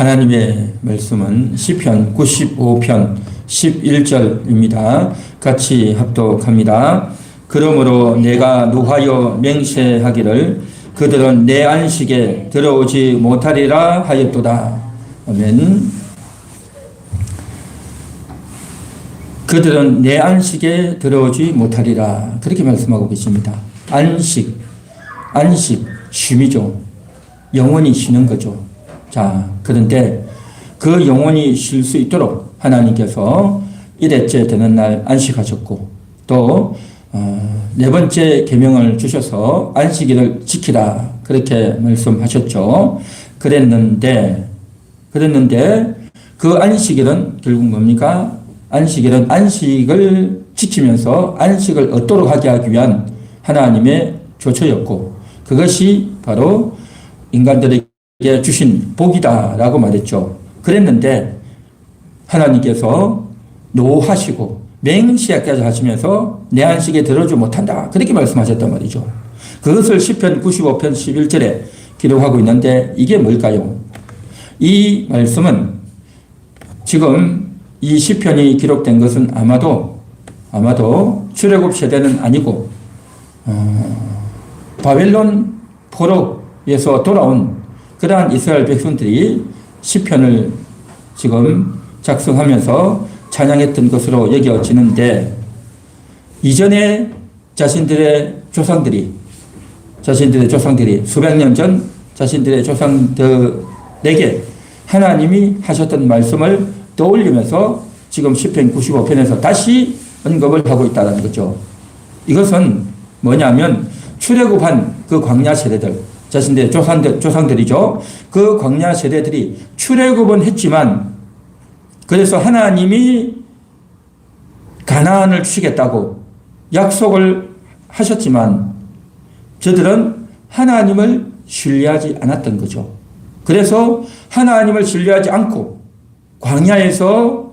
하나님의 말씀은 시편 95편 11절입니다. 같이 합독합니다. 그러므로 내가 노하여 맹세하기를 그들은 내 안식에 들어오지 못하리라 하였도다. 아멘. 그들은 내 안식에 들어오지 못하리라. 그렇게 말씀하고 계십니다. 안식, 안식, 쉼이죠. 영원히 쉬는 거죠. 자, 그런데 그 영혼이 쉴 수 있도록 하나님께서 일회째 되는 날 안식하셨고 또 어, 네 번째 계명을 주셔서 안식일을 지키라 그렇게 말씀하셨죠. 그랬는데 그랬는데 그 안식일은 결국 뭡니까? 안식일은 안식을 지키면서 안식을 얻도록 하게 하기 위한 하나님의 조처였고 그것이 바로 인간들에 게 주신 복이다라고 말했죠. 그랬는데 하나님께서 노하시고 맹시하까지 하시면서 내 안식에 들어오지 못한다. 그렇게 말씀하셨단 말이죠. 그것을 10편 95편 11절에 기록하고 있는데 이게 뭘까요? 이 말씀은 지금 이 시편이 기록된 것은 아마도 아마도 출애굽 세대는 아니고 어, 바벨론 포로에서 돌아온 그러한 이스라엘 백성들이 시편을 지금 작성하면서 찬양했던 것으로 여겨지는데 이전에 자신들의 조상들이 자신들의 조상들이 수백 년 전 자신들의 조상들에게 하나님이 하셨던 말씀을 떠올리면서 지금 10편 95편에서 다시 언급을 하고 있다는 거죠. 이것은 뭐냐면 출애굽한 그 광야 세대들 자신들의 조상들, 조상들이죠. 그 광야 세대들이 출애굽은 했지만 그래서 하나님이 가나안을 주시겠다고 약속을 하셨지만 저들은 하나님을 신뢰하지 않았던 거죠. 그래서 하나님을 신뢰하지 않고 광야에서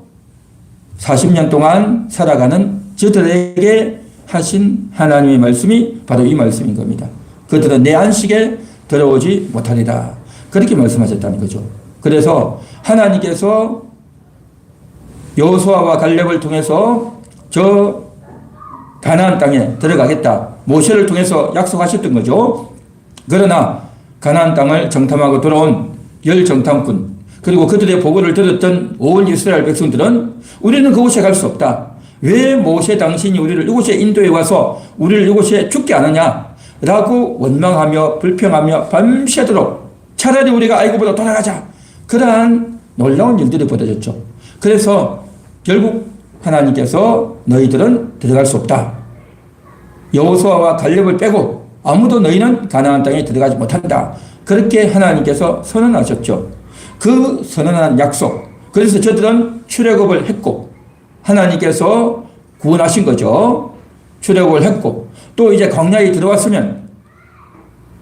40년 동안 살아가는 저들에게 하신 하나님의 말씀이 바로 이 말씀인 겁니다. 그들은 내 안식에 들어오지 못하리라. 그렇게 말씀하셨다는 거죠. 그래서 하나님께서 여호수아와 갈렙을 통해서 저 가나안 땅에 들어가겠다. 모세를 통해서 약속하셨던 거죠. 그러나 가나안 땅을 정탐하고 돌아온 열 정탐꾼 그리고 그들의 보고를 들었던 온 이스라엘 백성들은 우리는 그곳에 갈 수 없다. 왜 모세 당신이 우리를 이곳에 인도에 와서 우리를 이곳에 죽게 하느냐? 라고 원망하며 불평하며 밤새도록 차라리 우리가 아이고보다 돌아가자. 그러한 놀라운 일들이 벌어졌죠. 그래서 결국 하나님께서 너희들은 들어갈 수 없다. 여호수아와 갈렙을 빼고 아무도 너희는 가나안 땅에 들어가지 못한다. 그렇게 하나님께서 선언하셨죠. 그 선언한 약속. 그래서 저들은 출애굽을 했고 하나님께서 구원하신 거죠. 출애굽을 했고 또 이제 광야에 들어왔으면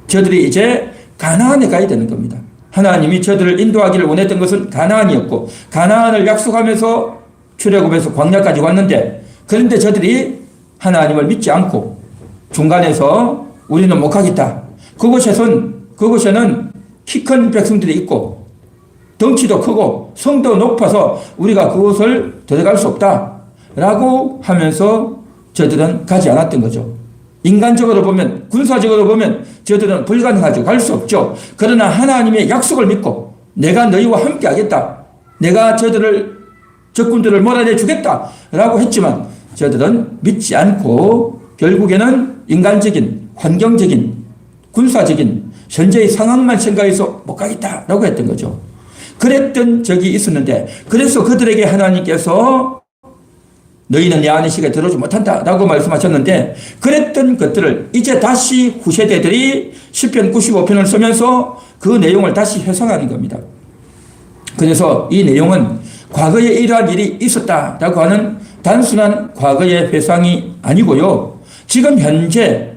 저들이 이제 가나안에 가야 되는 겁니다. 하나님이 저들을 인도하기를 원했던 것은 가나안이었고 가나안을 약속하면서 출애굽에서 광야까지 왔는데 그런데 저들이 하나님을 믿지 않고 중간에서 우리는 못 가겠다. 그곳에선 그곳에는 키 큰 백성들이 있고 덩치도 크고 성도 높아서 우리가 그곳을 들어갈 수 없다. 라고 하면서 저들은 가지 않았던 거죠. 인간적으로 보면, 군사적으로 보면 저들은 불가능하죠. 갈 수 없죠. 그러나 하나님의 약속을 믿고 내가 너희와 함께 하겠다. 내가 저들을, 적군들을 몰아내 주겠다. 라고 했지만 저들은 믿지 않고 결국에는 인간적인, 환경적인, 군사적인 현재의 상황만 생각해서 못 가겠다. 라고 했던 거죠. 그랬던 적이 있었는데 그래서 그들에게 하나님께서 너희는 내 안식에 들어오지 못한다 라고 말씀하셨는데 그랬던 것들을 이제 다시 후세대들이 10편 95편을 쓰면서 그 내용을 다시 해석하는 겁니다. 그래서 이 내용은 과거에 이러한 일이 있었다라고 하는 단순한 과거의 회상이 아니고요. 지금 현재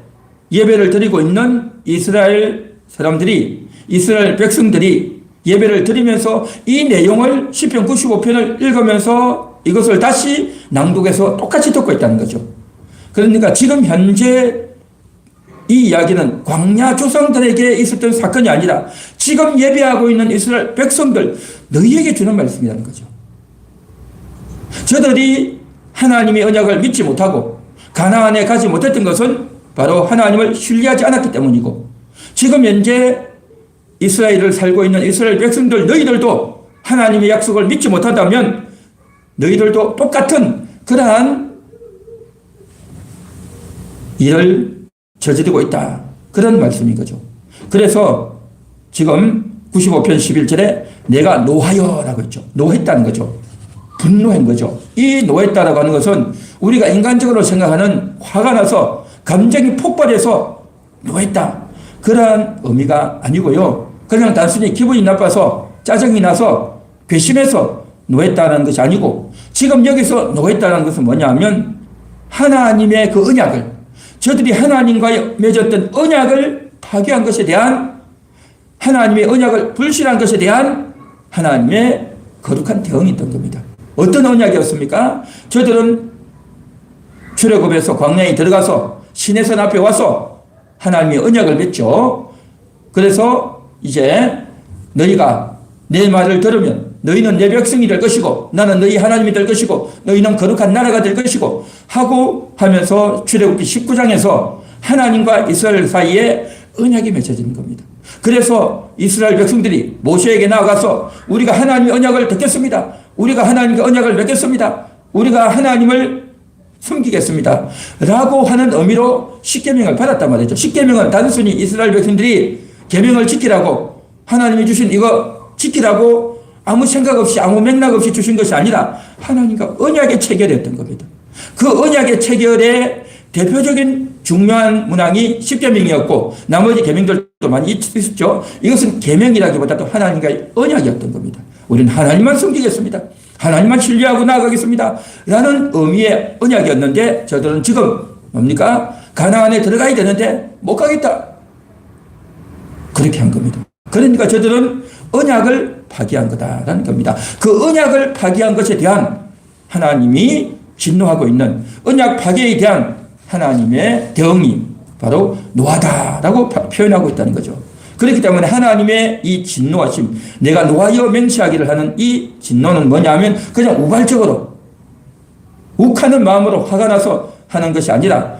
예배를 드리고 있는 이스라엘 사람들이 이스라엘 백성들이 예배를 드리면서 이 내용을 10편 95편을 읽으면서 이것을 다시 낭독해서 똑같이 듣고 있다는 거죠. 그러니까 지금 현재 이 이야기는 광야 조상들에게 있었던 사건이 아니라 지금 예배하고 있는 이스라엘 백성들 너희에게 주는 말씀이라는 거죠. 저들이 하나님의 언약을 믿지 못하고 가나안에 가지 못했던 것은 바로 하나님을 신뢰하지 않았기 때문이고 지금 현재 이스라엘을 살고 있는 이스라엘 백성들 너희들도 하나님의 약속을 믿지 못한다면 너희들도 똑같은 그러한 일을 저지르고 있다. 그런 말씀인 거죠. 그래서 지금 95편 11절에 내가 노하여라고 했죠. 노했다는 거죠. 분노한 거죠. 이 노했다라고 하는 것은 우리가 인간적으로 생각하는 화가 나서 감정이 폭발해서 노했다. 그러한 의미가 아니고요. 그냥 단순히 기분이 나빠서 짜증이 나서 괘씸해서 노했다는 것이 아니고 지금 여기서 노했다는 것은 뭐냐 하면 하나님의 그 언약을 저들이 하나님과 맺었던 언약을 파괴한 것에 대한 하나님의 언약을 불신한 것에 대한 하나님의 거룩한 대응이 있던 겁니다. 어떤 언약이었습니까? 저들은 출애굽에서 광야에 들어가서 신의 선 앞에 와서 하나님의 언약을 맺죠. 그래서 이제 너희가 내 말을 들으면 너희는 내 백성이 될 것이고 나는 너희 하나님이 될 것이고 너희는 거룩한 나라가 될 것이고 하고 하면서 출애굽기 19장에서 하나님과 이스라엘 사이에 언약이 맺어지는 겁니다. 그래서 이스라엘 백성들이 모세에게 나아가서 우리가 하나님의 언약을 듣겠습니다. 우리가 하나님과 언약을 맺겠습니다. 우리가 하나님을 숨기겠습니다. 라고 하는 의미로 십계명을 받았단 말이죠. 십계명은 단순히 이스라엘 백성들이 계명을 지키라고 하나님이 주신 이거 지키라고 아무 생각 없이 아무 맥락 없이 주신 것이 아니라 하나님과 언약의 체결이었던 겁니다. 그 언약의 체결의 대표적인 중요한 문항이 십계명이었고 나머지 계명들도 많이 있었죠. 이것은 계명이라기보다도 하나님과의 언약이었던 겁니다. 우리는 하나님만 섬기겠습니다. 하나님만 신뢰하고 나아가겠습니다. 라는 의미의 언약이었는데 저들은 지금 뭡니까? 가나안에 들어가야 되는데 못 가겠다. 그렇게 한 겁니다. 그러니까 저들은 언약을 파기한 거다라는 겁니다. 그 언약을 파기한 것에 대한 하나님이 진노하고 있는 언약 파괴에 대한 하나님의 대응이 바로 노하다라고 표현하고 있다는 거죠. 그렇기 때문에 하나님의 이 진노하심, 내가 노하여 맹세하기를 하는 이 진노는 뭐냐면 그냥 우발적으로 욱하는 마음으로 화가 나서 하는 것이 아니라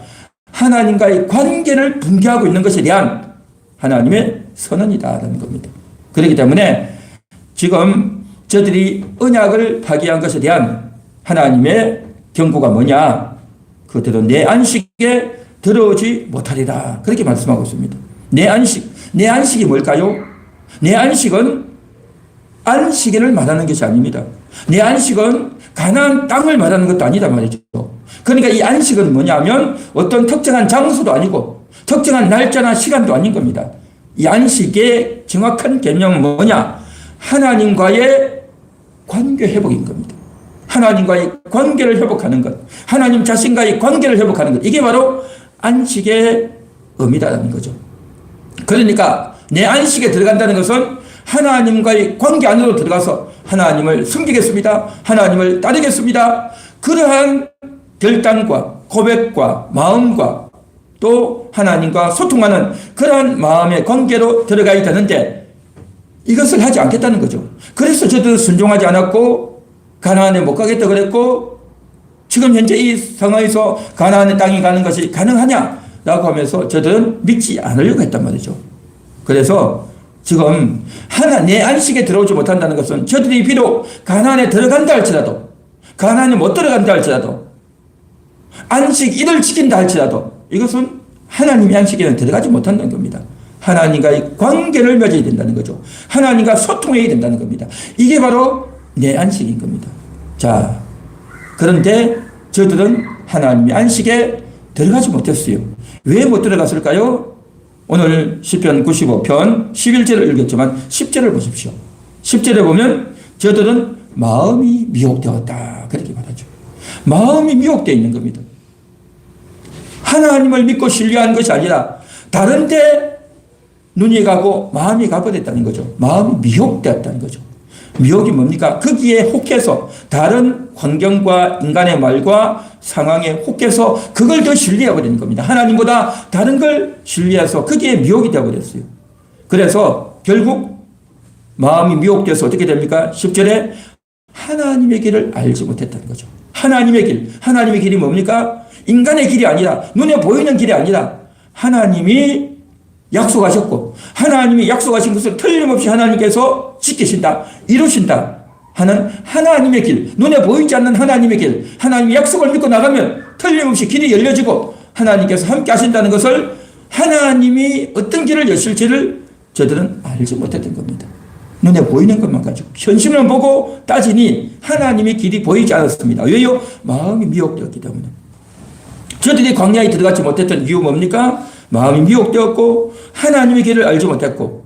하나님과의 관계를 붕괴하고 있는 것에 대한 하나님의 선언이다라는 겁니다. 그렇기 때문에 지금 저들이 언약을 파기한 것에 대한 하나님의 경고가 뭐냐? 그들은 내 안식에 들어오지 못하리라. 그렇게 말씀하고 있습니다. 내 안식. 내 안식이 뭘까요? 내 안식은 안식일을 말하는 것이 아닙니다. 내 안식은 가나안 땅을 말하는 것도 아니다 말이죠. 그러니까 이 안식은 뭐냐면 어떤 특정한 장소도 아니고 특정한 날짜나 시간도 아닌 겁니다. 이 안식의 정확한 개념은 뭐냐? 하나님과의 관계 회복인 겁니다. 하나님과의 관계를 회복하는 것, 하나님 자신과의 관계를 회복하는 것, 이게 바로 안식의 의미다라는 거죠. 그러니까 내 안식에 들어간다는 것은 하나님과의 관계 안으로 들어가서 하나님을 숨기겠습니다. 하나님을 따르겠습니다. 그러한 결단과 고백과 마음과 또 하나님과 소통하는 그러한 마음의 관계로 들어가야 되는데 이것을 하지 않겠다는 거죠. 그래서 저도 순종하지 않았고 가나안에 못 가겠다 그랬고 지금 현재 이 상황에서 가나안의 땅이 가는 것이 가능하냐라고 하면서 저들은 믿지 않으려고 했단 말이죠. 그래서 지금 하나 내 안식에 들어오지 못한다는 것은 저들이 비록 가나안에 들어간다 할지라도 가나안에 못 들어간다 할지라도 안식 일을 지킨다 할지라도 이것은 하나님의 안식에는 들어가지 못한다는 겁니다. 하나님과의 관계를 맺어야 된다는 거죠. 하나님과 소통해야 된다는 겁니다. 이게 바로 내 안식인 겁니다. 자, 그런데 저들은 하나님의 안식에 들어가지 못했어요. 왜 못 들어갔을까요? 오늘 10편 95편 11절을 읽었지만 10절을 보십시오. 10절에 보면 저들은 마음이 미혹되었다. 그렇게 말하죠. 마음이 미혹되어 있는 겁니다. 하나님을 믿고 신뢰한 것이 아니라 다른 데 눈이 가고 마음이 가버렸다는 거죠. 마음이 미혹되었다는 거죠. 미혹이 뭡니까? 거기에 혹해서 다른 환경과 인간의 말과 상황에 혹해서 그걸 더 신뢰해 버리는 겁니다. 하나님보다 다른 걸 신뢰해서 그게 미혹이 되어 버렸어요. 그래서 결국 마음이 미혹돼서 어떻게 됩니까? 10절에 하나님의 길을 알지 못했다는 거죠. 하나님의 길. 하나님의 길이 뭡니까? 인간의 길이 아니라 눈에 보이는 길이 아니라 하나님이 약속하셨고 하나님이 약속하신 것을 틀림없이 하나님께서 지키신다. 이루신다. 하는 하나님의 길. 눈에 보이지 않는 하나님의 길. 하나님의 약속을 믿고 나가면 틀림없이 길이 열려지고 하나님께서 함께 하신다는 것을 하나님이 어떤 길을 여실지를 저들은 알지 못했던 겁니다. 눈에 보이는 것만 가지고 현실만 보고 따지니 하나님의 길이 보이지 않았습니다. 왜요? 마음이 미혹되었기 때문에. 저들이 광야에 들어가지 못했던 이유 뭡니까? 마음이 미혹되었고 하나님의 길을 알지 못했고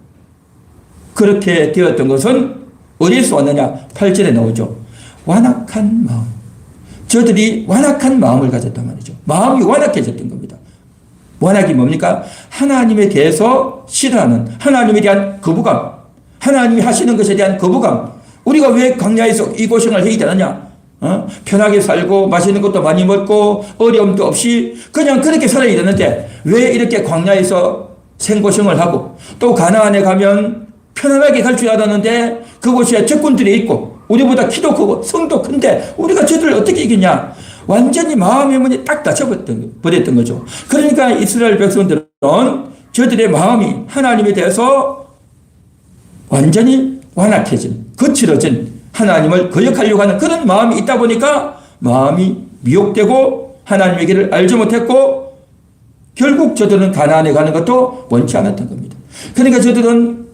그렇게 되었던 것은 어디서 왔느냐? 8절에 나오죠. 완악한 마음. 저들이 완악한 마음을 가졌단 말이죠. 마음이 완악해졌던 겁니다. 완악이 뭡니까? 하나님에 대해서 싫어하는 하나님에 대한 거부감, 하나님이 하시는 것에 대한 거부감. 우리가 왜 광야에서 이 고생을 해야 되느냐? 어? 편하게 살고 맛있는 것도 많이 먹고 어려움도 없이 그냥 그렇게 살아야 되는데 왜 이렇게 광야에서 생고생을 하고 또 가나안에 가면 편안하게 갈 줄 알았는데 그곳에 적군들이 있고 우리보다 키도 크고 성도 큰데 우리가 저들을 어떻게 이기냐? 완전히 마음의 문이 딱 닫혀버렸던 버렸던 거죠. 그러니까 이스라엘 백성들은 저들의 마음이 하나님에 대해서 완전히 완악해진, 거칠어진 하나님을 거역하려고 하는 그런 마음이 있다 보니까 마음이 미혹되고 하나님의 길을 알지 못했고 결국 저들은 가나안에 가는 것도 원치 않았던 겁니다. 그러니까 저들은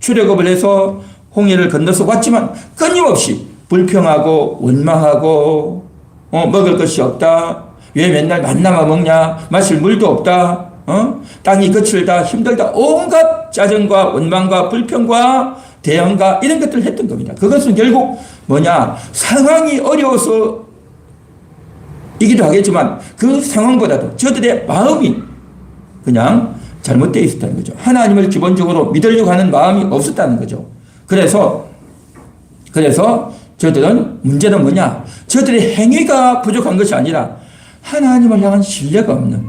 출애굽을 해서 홍해를 건너서 왔지만 끊임없이 불평하고 원망하고 어, 먹을 것이 없다. 왜 맨날 만나만 먹냐? 마실 물도 없다. 어? 땅이 거칠다, 힘들다. 온갖 짜증과 원망과 불평과 대응과 이런 것들을 했던 겁니다. 그것은 결국 뭐냐? 상황이 어려워서 이기도 하겠지만 그 상황보다도 저들의 마음이 그냥 잘못되어 있었다는 거죠. 하나님을 기본적으로 믿으려고 하는 마음이 없었다는 거죠. 그래서, 그래서 저들은 문제는 뭐냐? 저들의 행위가 부족한 것이 아니라 하나님을 향한 신뢰가 없는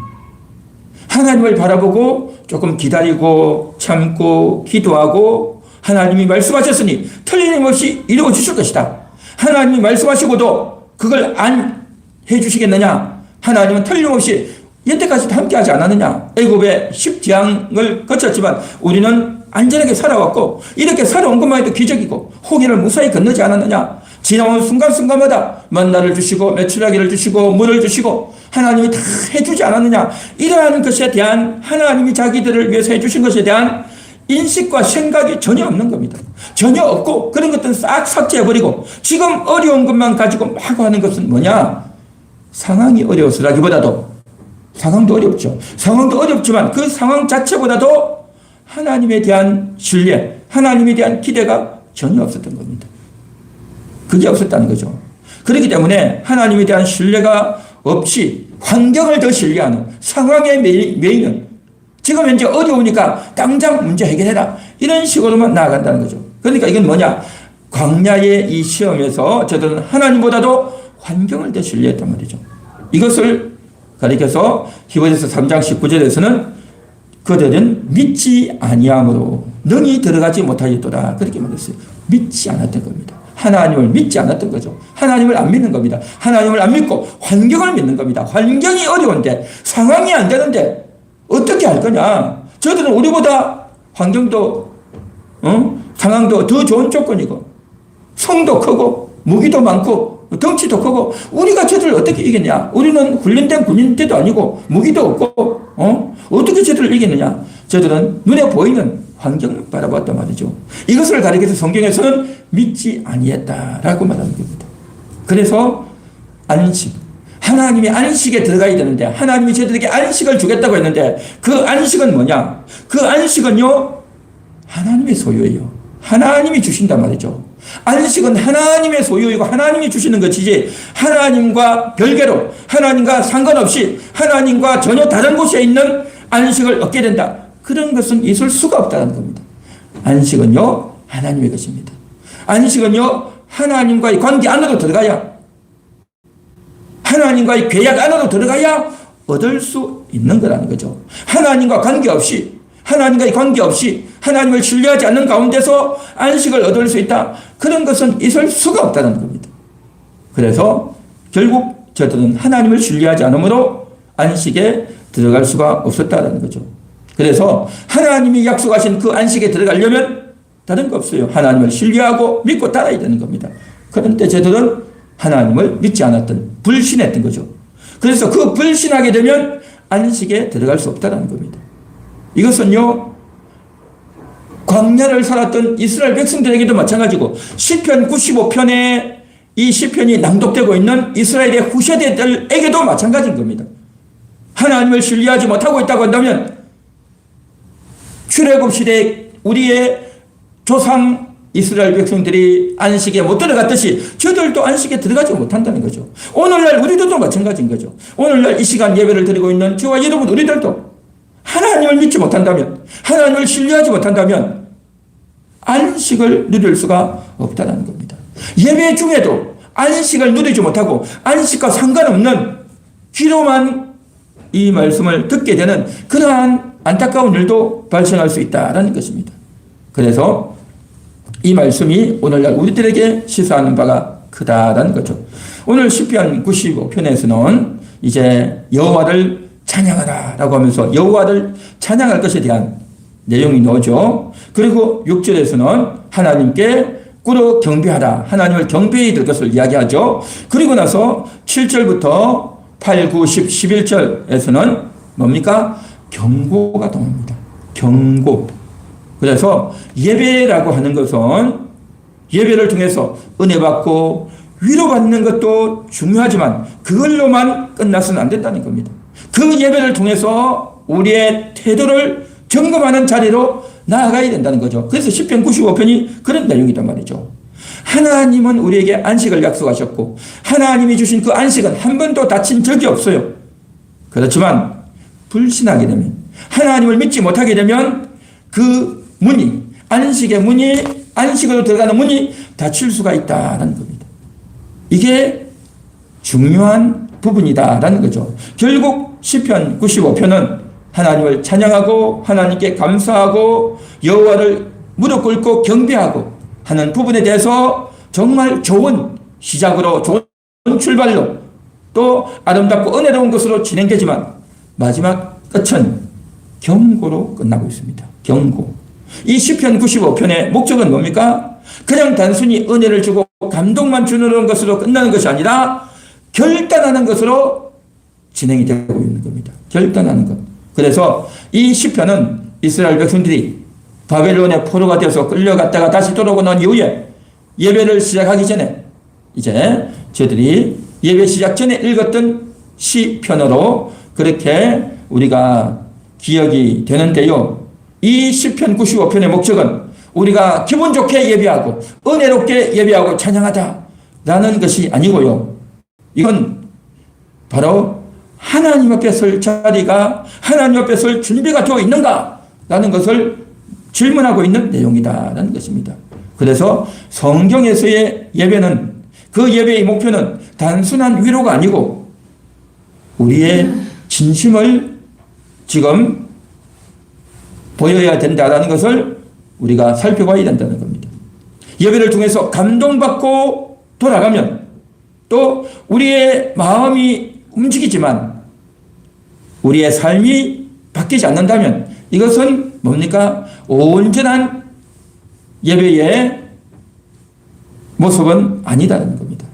하나님을 바라보고 조금 기다리고 참고 기도하고 하나님이 말씀하셨으니 틀림없이 이루어 주실 것이다. 하나님이 말씀하시고도 그걸 안 해주시겠느냐? 하나님은 틀림없이 여태까지도 함께하지 않았느냐? 애굽의 십지향을 거쳤지만 우리는 안전하게 살아왔고 이렇게 살아온 것만 해도 기적이고 호기를 무사히 건너지 않았느냐? 지나온 순간순간마다 만나를 주시고 매출하기를 주시고 물을 주시고 하나님이 다 해주지 않았느냐? 이러한 것에 대한 하나님이 자기들을 위해서 해주신 것에 대한 인식과 생각이 전혀 없는 겁니다. 전혀 없고 그런 것들은 싹 삭제해버리고 지금 어려운 것만 가지고 막 하는 것은 뭐냐? 상황이 어려워서라기보다도 상황도 어렵죠. 상황도 어렵지만 그 상황 자체보다도 하나님에 대한 신뢰, 하나님에 대한 기대가 전혀 없었던 겁니다. 그게 없었다는 거죠. 그렇기 때문에 하나님에 대한 신뢰가 없이 환경을 더 신뢰하는 상황에 매이는 지금 현재 어려우니까 당장 문제 해결해라. 이런 식으로만 나아간다는 거죠. 그러니까 이건 뭐냐? 광야의 이 시험에서 저들은 하나님보다도 환경을 더 신뢰했단 말이죠. 이것을 가리켜서 히브리서 3장 19절에서는 그들은 믿지 아니함으로 능히 들어가지 못하였도다. 그렇게 말했어요. 믿지 않았던 겁니다. 하나님을 믿지 않았던 거죠. 하나님을 안 믿는 겁니다. 하나님을 안 믿고 환경을 믿는 겁니다. 환경이 어려운데 상황이 안 되는데 어떻게 할 거냐? 저들은 우리보다 환경도 어? 상황도 더 좋은 조건이고 성도 크고 무기도 많고 덩치도 크고 우리가 저들을 어떻게 이겼냐? 우리는 훈련된 군인대도 아니고 무기도 없고 어? 어떻게 저들을 이겼느냐? 저들은 눈에 보이는 환경을 바라봤단 말이죠. 이것을 가리켜서 성경에서는 믿지 아니했다라고 말하는 겁니다. 그래서 안식 하나님이 안식에 들어가야 되는데 하나님이 저들에게 안식을 주겠다고 했는데 그 안식은 뭐냐? 그 안식은요 하나님의 소유예요. 하나님이 주신단 말이죠. 안식은 하나님의 소유이고 하나님이 주시는 것이지 하나님과 별개로 하나님과 상관없이 하나님과 전혀 다른 곳에 있는 안식을 얻게 된다. 그런 것은 있을 수가 없다는 겁니다. 안식은요 하나님의 것입니다. 안식은요 하나님과의 관계 안으로 들어가야 하나님과의 계약 안으로 들어가야 얻을 수 있는 거라는 거죠. 하나님과 관계없이 하나님과의 관계없이 하나님을 신뢰하지 않는 가운데서 안식을 얻을 수 있다. 그런 것은 있을 수가 없다는 겁니다. 그래서 결국 저들은 하나님을 신뢰하지 않으므로 안식에 들어갈 수가 없었다는 거죠. 그래서 하나님이 약속하신 그 안식에 들어가려면 다른 거 없어요. 하나님을 신뢰하고 믿고 따라야 되는 겁니다. 그런데 저들은 하나님을 믿지 않았던 불신했던 거죠. 그래서 그 불신하게 되면 안식에 들어갈 수 없다는 겁니다. 이것은요, 광야를 살았던 이스라엘 백성들에게도 마찬가지고, 시편 95편에 이 시편이 낭독되고 있는 이스라엘의 후세대들에게도 마찬가지인 겁니다. 하나님을 신뢰하지 못하고 있다고 한다면, 출애굽 시대 우리의 조상 이스라엘 백성들이 안식에 못 들어갔듯이 저들도 안식에 들어가지 못한다는 거죠. 오늘날 우리들도 마찬가지인 거죠. 오늘날 이 시간 예배를 드리고 있는 저와 여러분 우리들도 하나님을 믿지 못한다면 하나님을 신뢰하지 못한다면 안식을 누릴 수가 없다는 겁니다. 예배 중에도 안식을 누리지 못하고 안식과 상관없는 귀로만 이 말씀을 듣게 되는 그러한 안타까운 일도 발생할 수 있다는 것입니다. 그래서 이 말씀이 오늘날 우리들에게 시사하는 바가 크다라는 거죠. 오늘 시편 95편에서는 이제 여호와를 찬양하라라고 하면서 여호와를 찬양할 것에 대한 내용이 나오죠. 그리고 6절에서는 하나님께 꾸러 경배하라. 하나님을 경배해야 될 것을 이야기하죠. 그리고 나서 7절부터 8, 9, 10, 11절에서는 뭡니까? 경고가 나옵니다. 경고. 그래서 예배라고 하는 것은 예배를 통해서 은혜 받고 위로받는 것도 중요하지만 그걸로만 끝나서는 안 된다는 겁니다. 그 예배를 통해서 우리의 태도를 점검하는 자리로 나아가야 된다는 거죠. 그래서 10편 95편이 그런 내용이란 말이죠. 하나님은 우리에게 안식을 약속하셨고 하나님이 주신 그 안식은 한 번도 다친 적이 없어요. 그렇지만 불신하게 되면 하나님을 믿지 못하게 되면 그 문이 안식의 문이 안식으로 들어가는 문이 닫힐 수가 있다는 겁니다. 이게 중요한 부분이다라는 거죠. 결국 시편 95편은 하나님을 찬양하고 하나님께 감사하고 여호와를 무릎 꿇고 경배하고 하는 부분에 대해서 정말 좋은 시작으로 좋은 출발로 또 아름답고 은혜로운 것으로 진행되지만 마지막 끝은 경고로 끝나고 있습니다. 경고. 이 시편 95편의 목적은 뭡니까? 그냥 단순히 은혜를 주고 감동만 주는 것으로 끝나는 것이 아니라 결단하는 것으로 진행이 되고 있는 겁니다. 결단하는 것. 그래서 이 시편은 이스라엘 백성들이 바벨론의 포로가 되어서 끌려갔다가 다시 돌아오고 난 이후에 예배를 시작하기 전에 이제 저들이 예배 시작 전에 읽었던 시편으로 그렇게 우리가 기억이 되는데요. 이 시편 95편의 목적은 우리가 기분 좋게 예배하고 은혜롭게 예배하고 찬양하다라는 것이 아니고요. 이건 바로 하나님 앞에 설 자리가 하나님 앞에 설 준비가 되어 있는가라는 것을 질문하고 있는 내용이다라는 것입니다. 그래서 성경에서의 예배는 그 예배의 목표는 단순한 위로가 아니고 우리의 진심을 지금 보여야 된다라는 것을 우리가 살펴봐야 된다는 겁니다. 예배를 통해서 감동받고 돌아가면 또 우리의 마음이 움직이지만 우리의 삶이 바뀌지 않는다면 이것은 뭡니까? 온전한 예배의 모습은 아니다는 겁니다.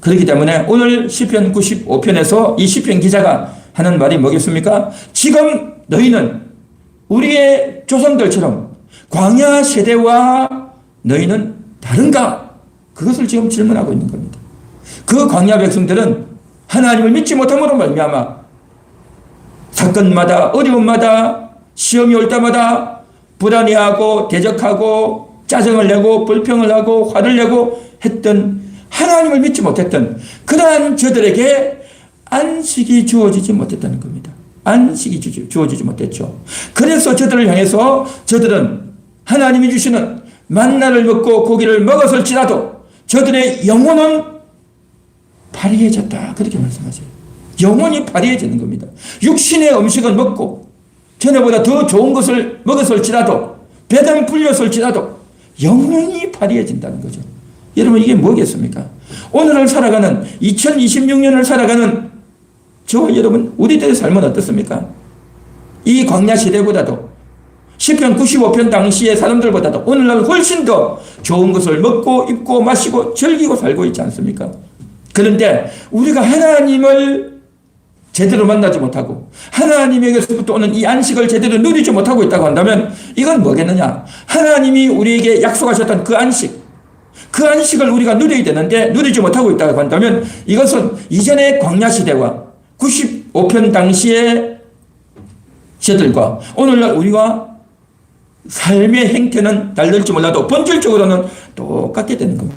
그렇기 때문에 오늘 시편 95편에서 이 시편 기자가 하는 말이 뭐겠습니까? 지금 너희는 우리의 조상들처럼 광야 세대와 너희는 다른가? 그것을 지금 질문하고 있는 겁니다. 그 광야 백성들은 하나님을 믿지 못함으로 말미암아 사건마다 어려움마다 시험이 올 때마다 불안해하고 대적하고 짜증을 내고 불평을 하고 화를 내고 했던 하나님을 믿지 못했던 그러한 저들에게 안식이 주어지지 못했다는 겁니다. 안식이 주어지지 못했죠. 그래서 저들을 향해서 저들은 하나님이 주시는 만나를 먹고 고기를 먹었을지라도 저들의 영혼은 파리해졌다. 그렇게 말씀하세요. 영혼이 파리해지는 겁니다. 육신의 음식을 먹고 전에보다 더 좋은 것을 먹었을지라도 배당 풀렸을지라도 영혼이 파리해진다는 거죠. 여러분 이게 뭐겠습니까? 오늘을 살아가는 2026년을 살아가는 저 여러분 우리들의 삶은 어떻습니까? 이 광야 시대보다도 10편 95편 당시의 사람들보다도 오늘날 훨씬 더 좋은 것을 먹고 입고 마시고 즐기고 살고 있지 않습니까? 그런데 우리가 하나님을 제대로 만나지 못하고 하나님에게서부터 오는 이 안식을 제대로 누리지 못하고 있다고 한다면 이건 뭐겠느냐? 하나님이 우리에게 약속하셨던 그 안식, 그 안식을 우리가 누려야 되는데 누리지 못하고 있다고 한다면 이것은 이전의 광야 시대와 95편 당시의 시들과 오늘날 우리와 삶의 행태는 다를지 몰라도 본질적으로는 똑같게 되는 겁니다.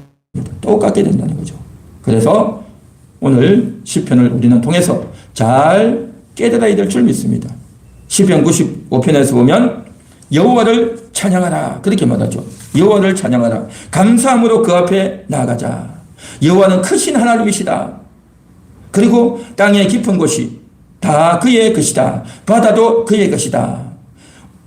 똑같게 된다는 거죠. 그래서 오늘 시편을 우리는 통해서 잘 깨달아야 될 줄 믿습니다. 시편 95편에서 보면 여호와를 찬양하라 그렇게 말하죠. 여호와를 찬양하라. 감사함으로 그 앞에 나가자. 여호와는 크신 하나님이시다. 그리고 땅의 깊은 곳이 다 그의 것이다. 바다도 그의 것이다.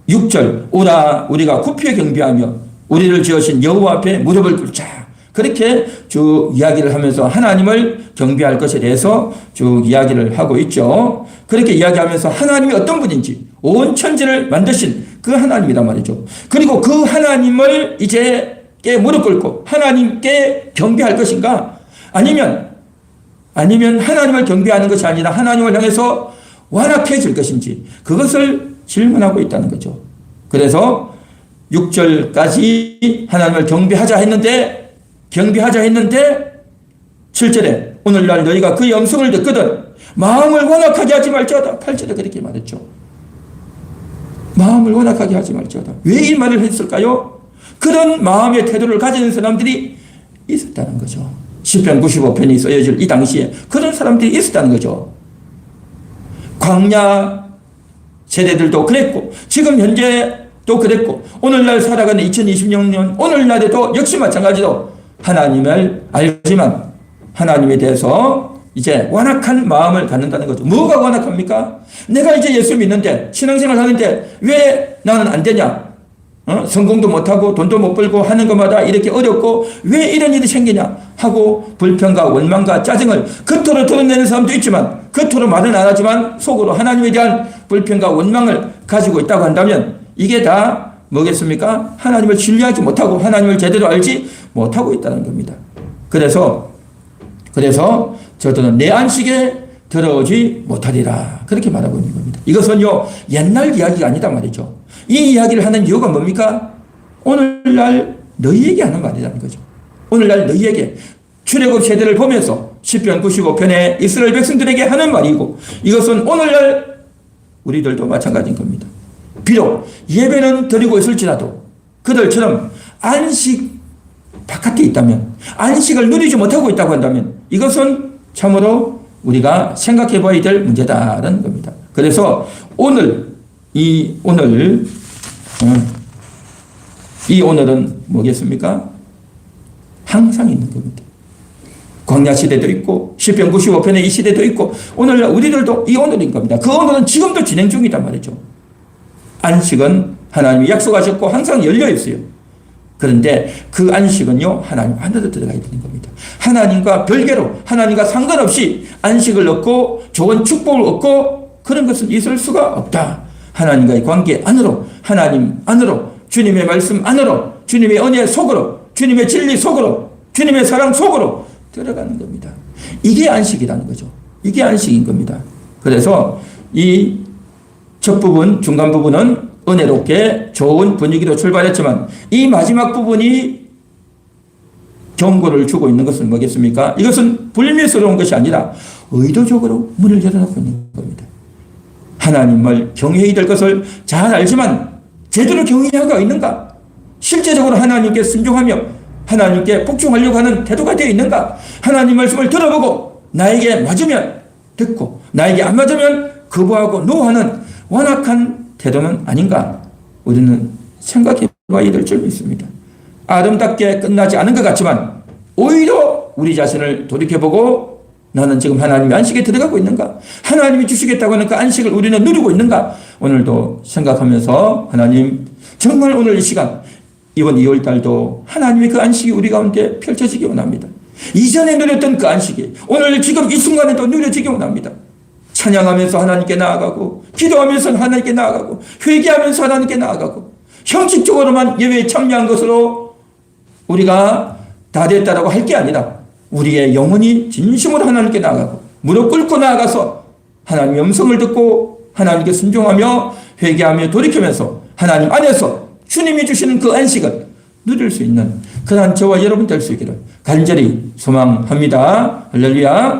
6절 오라 우리가 굽혀 경배하며 우리를 지으신 여호와 앞에 무릎을 꿇자. 그렇게 쭉 이야기를 하면서 하나님을 경배할 것에 대해서 쭉 이야기를 하고 있죠. 그렇게 이야기하면서 하나님이 어떤 분인지 온 천지를 만드신 그 하나님이란 말이죠. 그리고 그 하나님을 이제 깨 무릎 꿇고 하나님께 경배할 것인가? 아니면 아니면 하나님을 경배하는 것이 아니라 하나님을 향해서 완악해질 것인지 그것을 질문하고 있다는 거죠. 그래서 6절까지 하나님을 경배하자 했는데 경배하자 했는데 7절에 오늘날 너희가 그의 음성을 듣거든 마음을 완악하게 하지 말지어다 8절에 그렇게 말했죠. 마음을 완악하게 하지 말지어다. 왜 이 말을 했을까요? 그런 마음의 태도를 가지는 사람들이 있었다는 거죠. 10편 95편이 써여질 이 당시에 그런 사람들이 있었다는 거죠. 광야 세대들도 그랬고 지금 현재도 그랬고 오늘날 살아가는 2026년 오늘날에도 역시 마찬가지로 하나님을 알지만 하나님에 대해서 이제 완악한 마음을 갖는다는 거죠. 뭐가 완악합니까? 내가 이제 예수 믿는데 신앙생활 하는데 왜 나는 안 되냐? 어? 성공도 못하고 돈도 못 벌고 하는 것마다 이렇게 어렵고 왜 이런 일이 생기냐 하고 불평과 원망과 짜증을 겉으로 드러내는 사람도 있지만 겉으로 말은 안 하지만 속으로 하나님에 대한 불평과 원망을 가지고 있다고 한다면 이게 다 뭐겠습니까? 하나님을 신뢰하지 못하고 하나님을 제대로 알지 못하고 있다는 겁니다. 그래서 그래서 저들은 내 안식에 들어오지 못하리라 그렇게 말하고 있는 겁니다. 이것은요 옛날 이야기가 아니다 말이죠. 이 이야기를 하는 이유가 뭡니까? 오늘날 너희에게 하는 말이라는 거죠. 오늘날 너희에게 출애굽 세대를 보면서 10편 95편에 이스라엘 백성들에게 하는 말이고 이것은 오늘날 우리들도 마찬가지인 겁니다. 비록 예배는 드리고 있을지라도 그들처럼 안식 바깥에 있다면 안식을 누리지 못하고 있다고 한다면 이것은 참으로 우리가 생각해 봐야 될 문제다라는 겁니다. 그래서 오늘 이 오늘 어, 이 오늘은 뭐겠습니까? 항상 있는 겁니다. 광야 시대도 있고 시편 95편의 이 시대도 있고 오늘날 우리들도 이 오늘인 겁니다. 그 오늘은 지금도 진행 중이단 말이죠. 안식은 하나님이 약속하셨고 항상 열려 있어요. 그런데 그 안식은요 하나님 안으로 들어가야 되는 겁니다. 하나님과 별개로 하나님과 상관없이 안식을 얻고 좋은 축복을 얻고 그런 것은 있을 수가 없다. 하나님과의 관계 안으로 하나님 안으로 주님의 말씀 안으로 주님의 은혜 속으로 주님의 진리 속으로 주님의 사랑 속으로 들어가는 겁니다. 이게 안식이라는 거죠. 이게 안식인 겁니다. 그래서 이 첫 부분, 중간 부분은 은혜롭게 좋은 분위기로 출발했지만 이 마지막 부분이 경고를 주고 있는 것은 뭐겠습니까? 이것은 불미스러운 것이 아니라 의도적으로 문을 열어놓고 있는 겁니다. 하나님을 경외해야 될 것을 잘 알지만 제대로 경외하고 있는가? 실제적으로 하나님께 순종하며 하나님께 복종하려고 하는 태도가 되어 있는가? 하나님 말씀을 들어보고 나에게 맞으면 듣고 나에게 안 맞으면 거부하고 노하는 완악한 태도는 아닌가? 우리는 생각해 봐야 될 줄 믿습니다. 아름답게 끝나지 않은 것 같지만 오히려 우리 자신을 돌이켜보고 나는 지금 하나님의 안식에 들어가고 있는가? 하나님이 주시겠다고 하는 그 안식을 우리는 누리고 있는가? 오늘도 생각하면서 하나님 정말 오늘 이 시간 이번 2월 달도 하나님의 그 안식이 우리 가운데 펼쳐지기 원합니다. 이전에 누렸던 그 안식이 오늘 지금 이 순간에도 누려지기 원합니다. 찬양하면서 하나님께 나아가고 기도하면서 하나님께 나아가고 회개하면서 하나님께 나아가고 형식적으로만 예배에 참여한 것으로 우리가 다 됐다라고 할 게 아니라 우리의 영혼이 진심으로 하나님께 나아가고 무릎 꿇고 나아가서 하나님의 음성을 듣고 하나님께 순종하며 회개하며 돌이키면서 하나님 안에서 주님이 주시는 그 안식을 누릴 수 있는 그런 저와 여러분 될 수 있기를 간절히 소망합니다. 할렐루야.